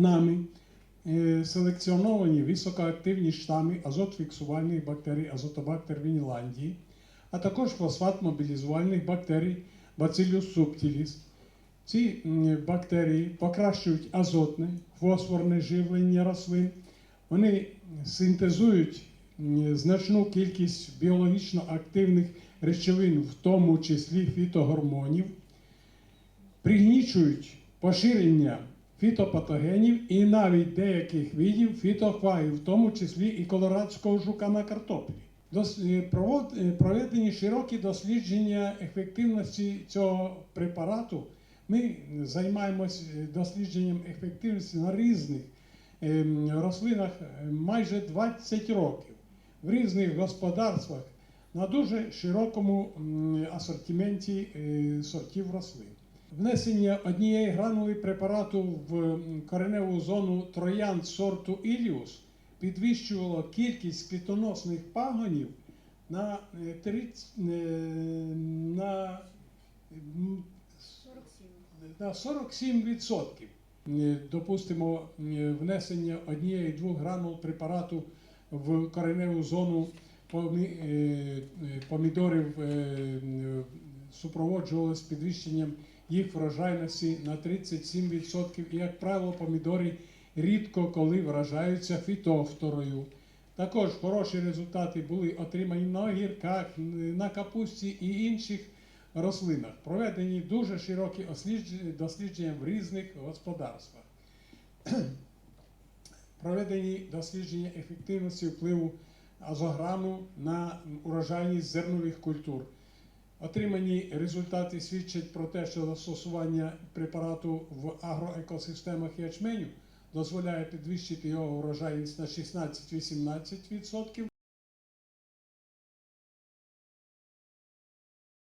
нами е, селекціоновані високоактивні штами азотфіксувальних бактерій азотобактер Вініландії, а також фосфат-мобілізувальних бактерій Bacillus subtilis. Ці бактерії покращують азотне, фосфорне живлення рослин. Вони синтезують значну кількість біологічно активних речовин, в тому числі фітогормонів, пригнічують поширення фітопатогенів і навіть деяких видів фітохваїв, в тому числі і колорадського жука на картоплі. Е, е, Проведені широкі дослідження ефективності цього препарату. Ми займаємось е, дослідженням ефективності на різних ем, рослинах майже 20 років в різних господарствах на дуже широкому асортименті сортів рослин. Внесення однієї гранули препарату в кореневу зону троянд сорту Іліус підвищувало кількість квітоносних пагонів на е, 30, е, на, 47. на 47%. Е, Допустимо, е, внесення однієї-двох гранул препарату в кореневу зону помі- е, е, помідорів е, е, супроводжувалось підвищенням їх врожайності на 37%. І, як правило, помідори рідко коли вражаються фітофторою. Також хороші результати були отримані на огірках, на капусті і інших рослинах. Проведені дуже широкі дослідження в різних господарствах. Проведені дослідження ефективності впливу азограну на урожайність зернових культур. Отримані результати свідчать про те, що застосування препарату в агроекосистемах ячменю дозволяє підвищити його врожайність на 16-18%,